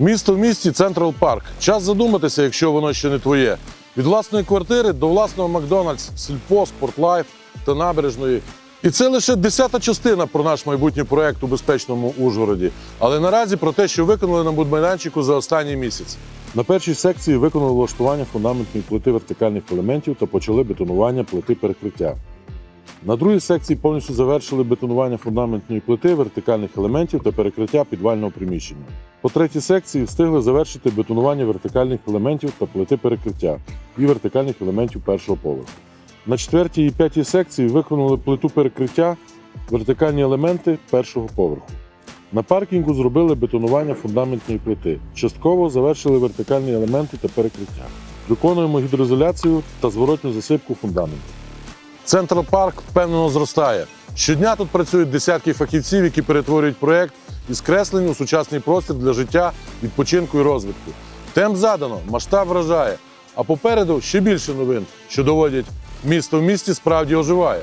Місто в місті Централ Парк. Час задуматися, якщо воно ще не твоє. Від власної квартири до власного Макдональдс, Сільпо, Спортлайф та набережної. І це лише десята частина про наш майбутній проект у безпечному Ужгороді. Але наразі про те, що виконали на будмайданчику за останній місяць. На першій секції виконали влаштування фундаментної плити вертикальних елементів та почали бетонування плити перекриття. На другій секції повністю завершили бетонування фундаментної плити, вертикальних елементів та перекриття підвального приміщення. По третій секції встигли завершити бетонування вертикальних елементів та плити перекриття і вертикальних елементів першого поверху. На четвертій і п'ятій секції виконали плиту перекриття, вертикальні елементи першого поверху. На паркінгу зробили бетонування фундаментної плити. Частково завершили вертикальні елементи та перекриття. Виконуємо гідроізоляцію та зворотню засипку фундаменту. Централ Парк впевнено зростає. Щодня тут працюють десятки фахівців, які перетворюють проєкт із кресленню сучасний простір для життя, відпочинку і розвитку. Темп задано, масштаб вражає. А попереду ще більше новин, що доводять, місто в місті справді оживає.